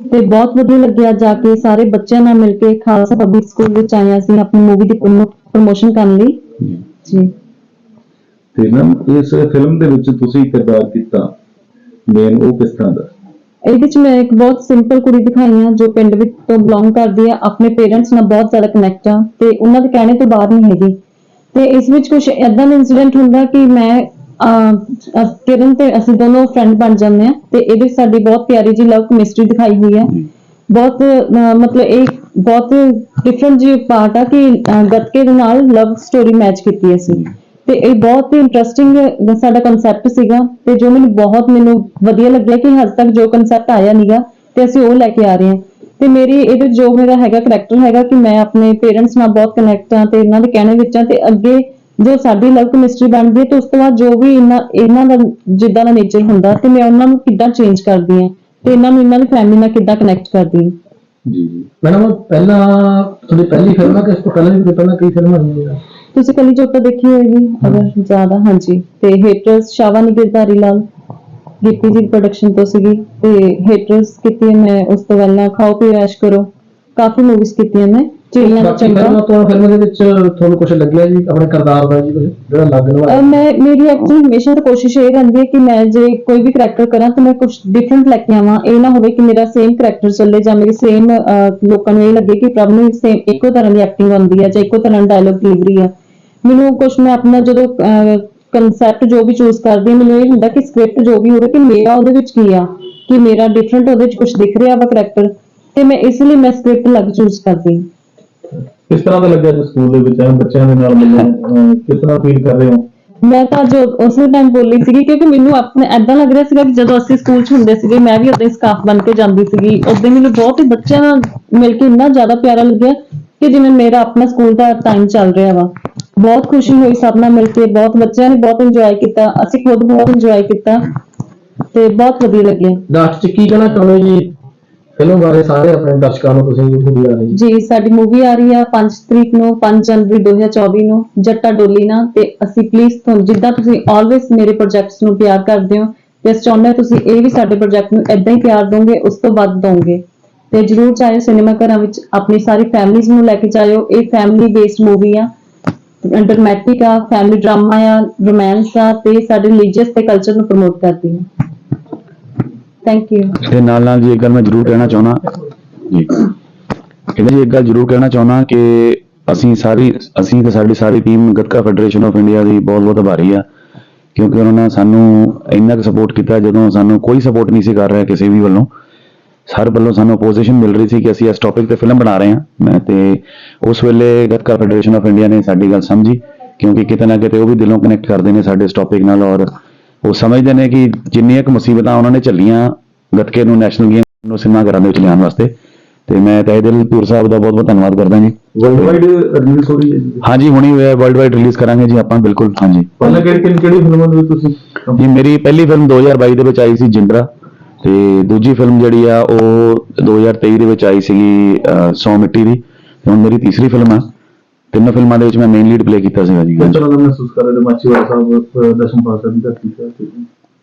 ਤੇ ਬਹੁਤ ਵਧੀਆ ਲੱਗਿਆ ਜਾ ਕੇ ਸਾਰੇ ਬੱਚਿਆਂ ਨਾਲ ਮਿਲ ਕੇ ਖਾਲਸਾ ਪਬਲਿਕ ਸਕੂਲ ਵਿੱਚ ਹਾਂ ਅਸੀਂ ਆਪਣੀ ਮੂਵੀ ਦੀ ਪ੍ਰਮੋਸ਼ਨ ਕਰਨ ਲਈ। ਜੀ। ਤੇ ਮੈਮ ਇਸ ਫਿਲਮ ਦੇ ਵਿੱਚ ਤੁਸੀਂ ਕਿਰਦਾਰ ਕੀਤਾ। ਮੇਨ ਉਹ ਕਿਸ ਤਰ੍ਹਾਂ ਦਾ? ਇਹਦੇ ਚ ਮੈਂ ਇੱਕ ਬਹੁਤ ਸਿੰਪਲ ਕੁੜੀ ਦਿਖਾਈ ਆ ਜੋ ਪਿੰਡ ਵਿੱਚ ਤੋਂ ਬਿਲੋਂਗ ਕਰਦੀ ਆ ਆਪਣੇ ਪੇਰੈਂਟਸ ਨਾਲ ਬਹੁਤ ਜ਼ਿਆਦਾ ਕਨੈਕਟ ਆ ਤੇ ਉਹਨਾਂ ਦੇ ਕਹਿਣੇ ਤੋਂ ਬਾਹਰ ਨਹੀਂ ਹੈਗੀ। ਤੇ ਇਸ ਵਿੱਚ ਕੁਝ ਏਦਾਂ ਦਾ ਇਨਸੀਡੈਂਟ ਹੁੰਦਾ ਕਿ ਮੈਂ ਕਿਰਨ ਤੇ ਅਸੀਂ ਦੋਨੋਂ ਫਰੈਂਡ ਬਣ ਜਾਂਦੇ ਆ ਤੇ ਇਹਦੇ ਸਾਡੀ ਬਹੁਤ ਪਿਆਰੀ ਜੀ ਲਵ ਕੈਮਿਸਟਰੀ ਦਿਖਾਈ ਹੋਈ ਹੈ। ਬਹੁਤ ਮਤਲਬ ਇਹ ਬਹੁਤ ਡਿਫਰੈਂਟ ਜੀ ਪਾਰਟ ਆ ਕਿ ਗੱਤਕੇ ਦੇ ਨਾਲ ਲਵ ਸਟੋਰੀ ਮੈਚ ਕੀਤੀ ਅਸੀਂ। ਤੇ ਇਹ ਬਹੁਤ ਹੀ ਇੰਟਰਸਟਿੰਗ ਸਾਡਾ ਕਨਸੈਪਟ ਸੀਗਾ ਤੇ ਜੋ ਮੈਨੂੰ ਬਹੁਤ ਮੈਨੂੰ ਵਧੀਆ ਲੱਗਿਆ ਕਿ ਹਜੇ ਤੱਕ ਜੋ ਕਨਸੈਪਟ ਆਇਆ ਨੀਗਾ ਤੇ ਅਸੀਂ ਉਹ ਲੈ ਕੇ ਆ ਰਹੇ ਹਾਂ। ਤੇ ਮੇਰੀ ਇਹਦੇ ਜੋ ਮੇਰਾ ਹੈਗਾ ਕਰੈਕਟਰ ਹੈਗਾ ਕਿ ਮੈਂ ਆਪਣੇ ਪੇਰੈਂਟਸ ਨਾਲ ਬਹੁਤ ਕਨੈਕਟ ਆ ਤੇ ਇਹਨਾਂ ਦੇ ਕਹਿਣੇ ਵਿੱਚ ਆ ਤੇ ਅੱਗੇ ਜੋ ਸਾਡੀ ਲਵ ਕੈਮਿਸਟਰੀ ਬਣਦੀ ਹੈ ਤੇ ਉਸ ਤੋਂ ਬਾਅਦ ਜੋ ਵੀ ਇਹਨਾਂ ਇਹਨਾਂ ਦਾ ਜਿੱਦਾਂ ਦਾ ਨੇਚਰ ਹੁੰਦਾ ਤੇ ਮੈਂ ਉਹਨਾਂ ਨੂੰ ਕਿੱਦਾਂ ਚੇਂਜ ਕਰਦੀ ਹਾਂ ਤੇ ਇਹਨਾਂ ਨੂੰ ਇਹਨਾਂ ਦੀ ਫੈਮਿਲੀ ਨਾਲ ਕਿੱਦਾਂ ਕਨੈਕਟ ਕਰਦੀ ਹਾਂ। ਜੀ ਜੀ। ਮੈਡਮ ਪਹਿਲਾਂ ਤੁਹਾਡੀ ਪਹਿਲੀ ਫਿਲਮ ਹੈ ਕਿ ਇਸ ਤੋਂ ਪਹਿਲਾਂ ਵੀ ਪਹਿਲਾਂ ਕਈ ਫਿਲਮਾਂ ਹੋਈਆਂ ਤੁਸੀਂ ਕਲੀ ਚੋਪਾ ਦੇਖੀ ਹੋਏਗੀ ਅਗਰ ਜ਼ਿਆਦਾ ਹਾਂਜੀ। ਤੇ ਹੇਟਰਸ ਸ਼ਾਵਾਨੀ ਗਿਰਧਾਰੀ ਲਾਲ ਗਿੱਪੀ ਜੀ ਪ੍ਰੋਡਕਸ਼ਨ ਤੋਂ ਸੀਗੀ। ਤੇ ਹੇਟਰਸ ਕੀਤੀ ਹੈ ਮੈਂ ਉਸ ਤੋਂ ਪਹਿਲਾਂ ਖਾਓ ਪੀਓ ਐਸ਼ ਕਰੋ ਕਾਫੀ ਮੂਵੀਜ਼ ਕੀਤੀਆਂ ਮੈਂ। ਚਿੜੀਆਂ ਦਾ ਬਾਕੀ ਫਿਲਮਾਂ ਚੰਗਾ ਤੋਂ ਫਿਲਮ ਦੇ ਵਿੱਚ ਤੁਹਾਨੂੰ ਕੁਝ ਲੱਗਿਆ ਜੀ? ਆਪਣੇ ਕਿਰਦਾਰ ਦਾ ਜੀ ਕੁਛ ਜਿਹੜਾ ਲੱਗ ਅਹ ਰਿਹਾ ਮੈਂ ਮੇਰੀ ਐਕਚੁਅਲੀ ਹਮੇਸ਼ਾ ਤਾਂ ਕੋਸ਼ਿਸ਼ ਇਹ ਰਹਿੰਦੀ ਹੈ ਕਿ ਮੈਂ ਜੇ ਕੋਈ ਵੀ ਕਰੈਕਟਰ ਕਰਾਂ ਤਾਂ ਮੈਂ ਕੁਝ ਡਿਫਰੈਂਟ ਲੈ ਕੇ ਆਵਾਂ। ਇਹ ਨਾ ਹੋਵੇ ਕਿ ਮੇਰਾ ਸੇਮ ਕਰੈਕਟਰ ਚੱਲੇ ਜਾਂ ਮੇਰੀ ਸੇਮ ਲੋਕਾਂ ਨੂੰ ਇਹ ਲੱਗੇ ਕਿ ਪ੍ਰਭ ਨੂੰ ਸੇਮ ਇੱਕੋ ਤਰ੍ਹਾਂ ਦੀ ਐਕਟਿੰਗ ਆਉਂਦੀ ਹੈ ਜਾਂ ਇੱਕੋ ਤਰ੍ਹਾਂ ਦਾ ਡਾਇਲੌਗ ਡਿਲੀਵਰੀ ਆ ਮੈਨੂੰ ਕੁਝ ਮੈਂ ਆਪਣਾ ਜਦੋਂ ਕਨਸੈਪਟ ਜੋ ਵੀ ਚੂਜ਼ ਕਰਦੀ ਹਾਂ ਮੈਨੂੰ ਇਹ ਹੁੰਦਾ ਕਿ ਸਕ੍ਰਿਪਟ ਜੋ ਵੀ ਹੋਵੇ ਕਿ ਮੇਰਾ ਉਹਦੇ ਵਿੱਚ ਕੀ ਆ ਕਿ ਮੇਰਾ ਡਿਫਰੈਂਟ ਉਹਦੇ ਵਿੱਚ ਕੁਝ ਦਿਖ ਰਿਹਾ ਵਾ ਕਰੈਕਟਰ ਤੇ ਮੈਂ ਇਸ ਲਈ ਮੈਂ ਸਕ੍ਰਿਪਟ ਲੱਗ ਚੂਜ਼ ਕਰਦੀ ਹਾਂ। ਕਿਸ ਤਰ੍ਹਾਂ ਦਾ ਲੱਗਿਆ ਜੀ ਸਕੂਲ ਦੇ ਵਿੱਚ? ਬੱਚਿਆਂ ਦੇ ਨਾਲ ਮਿਲਣ ਕਿਸ ਤਰ੍ਹਾਂ ਫੀਲ ਕਰ ਰਹੇ ਹੋ? ਮੈਂ ਤਾਂ ਜੋ ਉਸੇ ਟਾਈਮ ਬੋਲੀ ਸੀਗੀ ਕਿਉਂਕਿ ਮੈਨੂੰ ਆਪਣੇ ਐਦਾਂ ਲੱਗ ਰਿਹਾ ਸੀਗਾ ਕਿ ਜਦੋਂ ਅਸੀਂ ਸਕੂਲ 'ਚ ਹੁੰਦੇ ਸੀਗੇ ਮੈਂ ਵੀ ਉਦਾਂ ਹੀ ਸਕਾਫ ਬਣ ਕੇ ਜਾਂਦੀ ਸੀਗੀ। ਉਦੋਂ ਮੈਨੂੰ ਬਹੁਤ ਹੀ ਬੱਚਿਆਂ ਨਾਲ ਮਿਲ ਕੇ ਇੰਨਾ ਜ਼ਿਆਦਾ ਪਿਆਰਾ ਲੱਗਿਆ ਕਿ ਜਿਵੇਂ ਮੇਰਾ ਆਪਣਾ ਸਕੂਲ ਦਾ ਟਾਈਮ ਚੱਲ ਰਿਹਾ ਵਾ। ਬਹੁਤ ਖੁਸ਼ੀ ਹੋਈ ਸਭ ਨਾਲ ਮਿਲ ਕੇ ਬਹੁਤ ਬੱਚਿਆਂ ਨੇ ਬਹੁਤ ਇੰਜੋਏ ਕੀਤਾ ਅਸੀਂ ਖੁਦ ਬਹੁਤ ਇੰਜੋਏ ਕੀਤਾ ਤੇ ਬਹੁਤ ਵਧੀਆ ਲੱਗਿਆ। ਲਾਸਟ ਚ ਕੀ ਕਹਿਣਾ ਚਾਹੁੰਦੇ ਜੀ? ਫਿਲਮ ਬਾਰੇ ਸਾਰੇ ਆਪਣੇ ਦਰਸ਼ਕਾਂ ਨੂੰ ਤੁਸੀਂ ਜਿਹੜੀ ਆ ਰਹੀ ਜੀ, ਸਾਡੀ ਮੂਵੀ ਆ ਰਹੀ ਆ 5 ਤਰੀਕ ਨੂੰ 5 ਜਨਵਰੀ 2024 ਨੂੰ, ਜੱਟਾ ਡੋਲੀ ਤੇ ਅਸੀਂ ਪਲੀਜ਼ ਤੁਹਾਨੂੰ ਜਿੱਦਾਂ ਤੁਸੀਂ ਆਲਵੇਸ ਮੇਰੇ ਪ੍ਰੋਜੈਕਟਸ ਨੂੰ ਪਿਆਰ ਕਰਦੇ ਹੋ, ਤੇ ਅਸੀਂ ਚਾਹੁੰਦੇ ਹਾਂ ਤੁਸੀਂ ਇਹ ਵੀ ਸਾਡੇ ਪ੍ਰੋਜੈਕਟ ਨੂੰ ਇਦਾਂ ਹੀ ਪਿਆਰ ਦੋਗੇ, ਉਸ ਤੋਂ ਵੱਧ ਦੋਗੇ। ਤੇ ਜਰੂਰ ਚਾਹੇ ਸਿਨੇਮਾ ਘਰਾਂ ਵਿੱਚ, ਆਪਣੀ ਸਾਰੀ ਫੈਮਿਲੀਜ਼ ਨੂੰ ਲੈ ਕੇ ਜਾਇਓ। ਇਹ ਫੈਮਿਲੀ ਬੇਸਡ ਮੂਵੀ ਆ। ਡਰਾਮੈਟਿਕ ਆ ਫੈਮਿਲੀ ਡਰਾਮਾ ਆ ਰੋਮਾਂਸ ਆ, ਤੇ ਸਾਡੇ ਰਿਲੀਜੀਅਸ ਤੇ ਕਲਚਰ ਨੂੰ ਪ੍ਰਮੋਟ ਕਰਦੀ ਹੈ ਥੈਂਕ ਯੂ ਤੇ ਨਾਲ ਨਾਲ ਜੀ ਇੱਕ ਗੱਲ ਮੈਂ ਜ਼ਰੂਰ ਕਹਿਣਾ ਚਾਹੁੰਦਾ। ਜੀ। ਇਹਦਾ ਜੀ ਇੱਕ ਗੱਲ ਜ਼ਰੂਰ ਕਹਿਣਾ ਚਾਹੁੰਦਾ ਕਿ ਅਸੀਂ ਸਾਰੀ, ਅਸੀਂ ਤੇ ਸਾਡੀ ਸਾਰੀ team Gatka federation of India ਦੀ ਬਹੁਤ ਬਹੁਤ ਆਭਾਰੀ ਆ, ਕਿਉਂਕਿ ਉਹਨਾਂ ਨੇ ਸਾਨੂੰ ਇੰਨਾ ਕੁ ਸਪੋਰਟ ਕੀਤਾ ਜਦੋਂ ਸਾਨੂੰ ਕੋਈ ਸਪੋਰਟ ਨਹੀਂ ਸੀ ਕਰ ਰਿਹਾ ਕਿਸੇ ਵੀ ਵੱਲੋਂ। ਸਰ ਵੱਲੋਂ ਸਾਨੂੰ ਆਪੋਜੀਸ਼ਨ ਮਿਲ ਰਹੀ ਸੀ ਕਿ ਅਸੀਂ ਇਸ ਟੌਪਿਕ ਤੇ ਫਿਲਮ ਬਣਾ ਰਹੇ ਹਾਂ। ਮੈਂ ਤੇ ਉਸ ਵੇਲੇ ਗੱਤਕਾ ਫੈਡਰੇਸ਼ਨ ਆਫ ਇੰਡੀਆ ਨੇ ਸਾਡੀ ਗੱਲ ਸਮਝੀ, ਕਿਉਂਕਿ ਕਿਤੇ ਨਾ ਕਿਤੇ ਉਹ ਵੀ ਦਿਲੋਂ ਕਨੈਕਟ ਕਰਦੇ ਨੇ ਸਾਡੇ ਇਸ ਟੌਪਿਕ ਨਾਲ ਔਰ ਉਹ ਸਮਝਦੇ ਨੇ ਕਿ ਜਿੰਨੀਆਂ ਕੁ ਮੁਸੀਬਤਾਂ ਉਹਨਾਂ ਨੇ ਝੱਲੀਆਂ ਗੱਤਕੇ ਨੂੰ ਨੈਸ਼ਨਲ ਗੇਮ ਨੂੰ ਸਿਨੇਮਾ ਘਰਾਂ ਦੇ ਵਿੱਚ ਲਿਆਉਣ ਵਾਸਤੇ। ਤੇ ਮੈਂ ਤਹਿ ਦਿਲ ਧੂਰ ਸਾਹਿਬ ਦਾ ਬਹੁਤ ਬਹੁਤ ਧੰਨਵਾਦ ਕਰਦਾ ਜੀ। ਵਰਲਡ ਵਾਈਡ ਰਿਲੀਜ਼ ਹੋ ਰਹੀ ਹੈ ਜੀ? ਹਾਂਜੀ ਹੁਣੀ ਵਰਲਡ ਵਾਈਡ ਰਿਲੀਜ਼ ਕਰਾਂਗੇ ਜੀ ਆਪਾਂ ਬਿਲਕੁਲ ਹਾਂਜੀ। ਪਹਿਲਾਂ ਕਿਹੜੀ ਕਿਹੜੀ ਕਿਹੜੀ ਫਿਲਮਾਂ ਦੇ ਵਿੱਚ ਤੁਸੀਂ ਜੀ ਮੇਰੀ ਪਹਿਲੀ ਫਿਲਮ 2022 ਦੇ ਵਿੱਚ ਆਈ ਸੀ ਜਿੰਦਰਾ। ਤੇ ਦੂਜੀ ਫਿਲਮ ਜਿਹੜੀ ਆ ਉਹ 2023 ਦੇ ਵਿੱਚ ਆਈ ਸੀਗੀ ਸੌ ਮਿੱਟੀ ਦੀ। ਹੁਣ ਮੇਰੀ ਤੀਸਰੀ ਫਿਲਮ ਆ। ਤਿੰਨੋਂ ਫਿਲਮਾਂ ਦੇ ਵਿੱਚ ਮੈਂ ਮੇਨ ਲੀਡ ਪਲੇ ਕੀਤਾ ਸੀਗਾ ਜੀ। ਕਿਸ ਤਰ੍ਹਾਂ ਦਾ ਮਹਿਸੂਸ ਕਰ ਰਹੇ ਹੋ ਮਾਚੀਵਾੜਾ ਸਾਹਿਬ ਦਸ਼ਮ ਪਾਤਸ਼ਾਹ ਦੀ ਧਰਤੀ ਤੇ?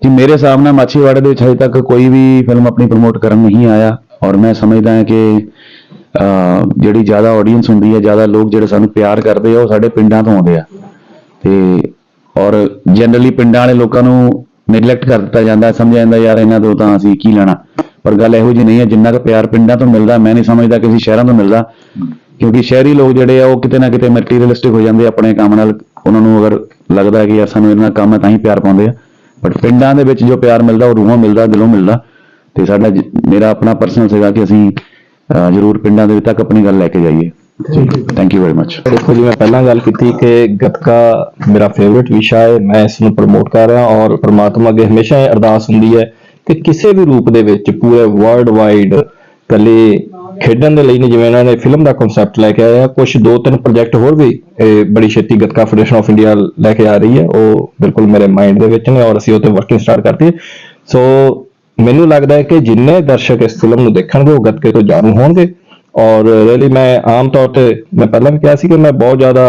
ਜੀ ਮੇਰੇ ਹਿਸਾਬ ਨਾਲ ਮਾਛੀਵਾੜੇ ਦੇ ਵਿੱਚ ਹਜੇ ਤੱਕ ਕੋਈ ਵੀ ਫਿਲਮ ਆਪਣੀ ਪ੍ਰਮੋਟ ਕਰਨ ਨਹੀਂ ਆਇਆ ਔਰ ਮੈਂ ਸਮਝਦਾ ਹਾਂ ਕਿ ਜਿਹੜੀ ਜ਼ਿਆਦਾ ਆਡੀਅנס ਹੁੰਦੀ ਹੈ ਜ਼ਿਆਦਾ ਲੋਕ ਜਿਹੜੇ ਸਾਨੂੰ ਪਿਆਰ ਕਰਦੇ ਆ ਉਹ ਸਾਡੇ ਪਿੰਡਾਂ ਤੋਂ ਆਉਂਦੇ ਆ। ਤੇ ਔਰ ਜਨਰਲੀ ਪਿੰਡਾਂ ਵਾਲੇ ਲੋਕਾਂ ਨੂੰ ਨੈਗਲੈਕਟ ਕਰ ਦਿੱਤਾ ਜਾਂਦਾ ਸਮਝਿਆ ਜਾਂਦਾ ਯਾਰ ਇਹਨਾਂ ਤੋਂ ਤਾਂ ਅਸੀਂ ਕੀ ਲੈਣਾ? ਪਰ ਗੱਲ ਇਹੋ ਜਿਹੀ ਨਹੀਂ ਹੈ ਜਿੰਨਾ ਕੁ ਪਿਆਰ ਪਿੰਡਾਂ ਤੋਂ ਮਿਲਦਾ ਮੈਂ ਨਹੀਂ ਸਮਝਦਾ ਕਿ ਅਸੀਂ ਸ਼ਹਿਰਾਂ ਤੋਂ ਮਿਲਦਾ। ਕਿਉਂਕਿ ਸ਼ਹਿਰੀ ਲੋਕ ਜਿਹੜੇ ਆ, ਉਹ ਕਿਤੇ ਨਾ ਕਿਤੇ ਮਟੀਰੀਅਲਿਸਟਿਕ ਹੋ ਜਾਂਦੇ ਆ ਆਪਣੇ ਕੰਮ ਨਾਲ। ਉਹਨਾਂ ਨੂੰ ਅਗਰ ਲੱਗਦਾ ਕਿ ਯਾਰ ਸਾਨੂੰ ਇਹਨਾਂ ਨਾਲ ਕੰਮ ਹੈ, ਤਾਂ ਹੀ ਪਿਆਰ ਪਾਉਂਦੇ ਆ। ਬਟ ਪਿੰਡਾਂ ਦੇ ਵਿੱਚ ਜੋ ਪਿਆਰ ਮਿਲਦਾ, ਉਹ ਰੂਹਾਂ ਮਿਲਦਾ, ਦਿਲੋਂ ਮਿਲਦਾ। ਤੇ ਸਾਡਾ ਮੇਰਾ ਆਪਣਾ ਪਰਸਨਲ ਸੀਗਾ ਕਿ ਅਸੀਂ ਜ਼ਰੂਰ ਪਿੰਡਾਂ ਦੇ ਤੱਕ ਆਪਣੀ ਗੱਲ ਲੈ ਕੇ ਜਾਈਏ। ਥੈਂਕ ਯੂ ਵੈਰੀ ਮੱਚ ਦੇਖੋ ਜੀ, ਮੈਂ ਪਹਿਲਾਂ ਗੱਲ ਕੀਤੀ ਕਿ ਗੱਤਕਾ ਮੇਰਾ ਫੇਵਰਿਟ ਵਿਸ਼ਾ ਹੈ, ਮੈਂ ਇਸ ਨੂੰ ਪ੍ਰਮੋਟ ਕਰ ਰਿਹਾ ਔਰ ਪ੍ਰਮਾਤਮਾ ਅੱਗੇ ਹਮੇਸ਼ਾ ਇਹ ਅਰਦਾਸ ਹੁੰਦੀ ਹੈ ਕਿ ਕਿਸੇ ਵੀ ਰੂਪ ਦੇ ਵਿੱਚ ਪੂਰੇ ਵਰਲਡ ਵਾਈਡ ਕੱਲੇ ਖੇਡਣ ਦੇ ਲਈ ਨਹੀਂ ਜਿਵੇਂ ਇਹਨਾਂ ਨੇ ਫਿਲਮ ਦਾ ਕਨਸੈਪਟ ਲੈ ਕੇ ਆਇਆ ਕੁਝ ਦੋ ਤਿੰਨ ਪ੍ਰੋਜੈਕਟ ਹੋਰ ਵੀ ਇਹ ਬੜੀ ਛੇਤੀ ਗੱਤਕਾ ਫੈਡਰੇਸ਼ਨ ਆਫ ਇੰਡੀਆ ਲੈ ਕੇ ਆ ਰਹੀ ਹੈ। ਉਹ ਬਿਲਕੁਲ ਮੇਰੇ ਮਾਈਂਡ ਦੇ ਵਿੱਚ ਨੇ ਔਰ ਅਸੀਂ ਉਹ ਤੇ ਵਰਕਿੰਗ ਸਟਾਰਟ ਕਰਤੀ ਸੋ ਮੈਨੂੰ ਲੱਗਦਾ ਹੈ ਕਿ ਜਿੰਨੇ ਦਰਸ਼ਕ ਇਸ ਫਿਲਮ ਨੂੰ ਦੇਖਣਗੇ ਉਹ ਗੱਤਕੇ ਤੋਂ ਜਾਣੂ ਹੋਣਗੇ। ਔਰ ਰੀਅਲੀ ਮੈਂ ਆਮ ਤੌਰ ਤੇ ਮੈਂ ਪਹਿਲਾਂ ਵੀ ਕਿਹਾ ਸੀ ਕਿ ਮੈਂ ਬਹੁਤ ਜ਼ਿਆਦਾ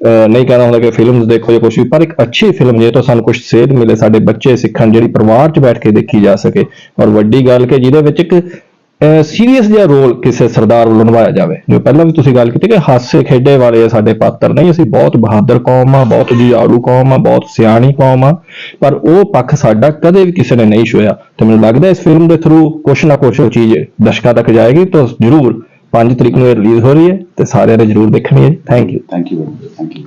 ਅਹ, ਨਹੀਂ ਕਹਿੰਦਾ ਹੁੰਦਾ ਕਿ ਫਿਲਮਸ ਦੇਖੋ ਜਾਂ ਕੁਝ ਵੀ ਪਰ ਇੱਕ ਅੱਛੀ ਫਿਲਮ ਜੇ ਤਾਂ ਸਾਨੂੰ ਕੁਝ ਸੇਧ ਮਿਲੇ ਸਾਡੇ ਬੱਚੇ ਸਿੱਖਣ ਜਿਹੜੀ ਪਰਿਵਾਰ 'ਚ ਬੈਠ ਕੇ ਦੇਖੀ ਜਾ ਸਕੇ। ਔਰ ਵੱਡੀ ਗੱਲ ਕਿ ਜਿਹਦੇ ਵਿੱਚ ਇੱਕ ਸੀਰੀਅਸ ਜਿਹਾ ਰੋਲ ਕਿਸੇ ਸਰਦਾਰ ਵੱਲੋਂ ਨਿਭਾਇਆ ਜਾਵੇ, ਜੋ ਪਹਿਲਾਂ ਵੀ ਤੁਸੀਂ ਗੱਲ ਕੀਤੀ ਕਿ ਹਾਸੇ ਖੇਡੇ ਵਾਲੇ ਸਾਡੇ ਪਾਤਰ। ਨਹੀਂ, ਅਸੀਂ ਬਹੁਤ ਬਹਾਦਰ ਕੌਮ ਆ, ਬਹੁਤ ਜੁਝਾਰੂ ਕੌਮ ਆ, ਬਹੁਤ ਸਿਆਣੀ ਕੌਮ ਆ, ਪਰ ਉਹ ਪੱਖ ਸਾਡਾ ਕਦੇ ਵੀ ਕਿਸੇ ਨੇ ਨਹੀਂ ਛੋਇਆ ਤੇ ਮੈਨੂੰ ਲੱਗਦਾ ਇਸ ਫਿਲਮ ਦੇ ਥਰੂ ਕੁਛ ਨਾ ਕੁਛ ਉਹ ਚੀਜ਼ ਦਰਸ਼ਕਾਂ ਤੱਕ ਜਾਏਗੀ, ਤਾਂ ਜ਼ਰੂਰ 5 ਤਰੀਕ ਨੂੰ ਇਹ ਰਿਲੀਜ਼ ਹੋ ਰਹੀ ਹੈ, ਤੇ ਸਾਰਿਆਂ ਨੇ ਜ਼ਰੂਰ ਦੇਖਣੀ ਹੈ। Thank you thank you thank you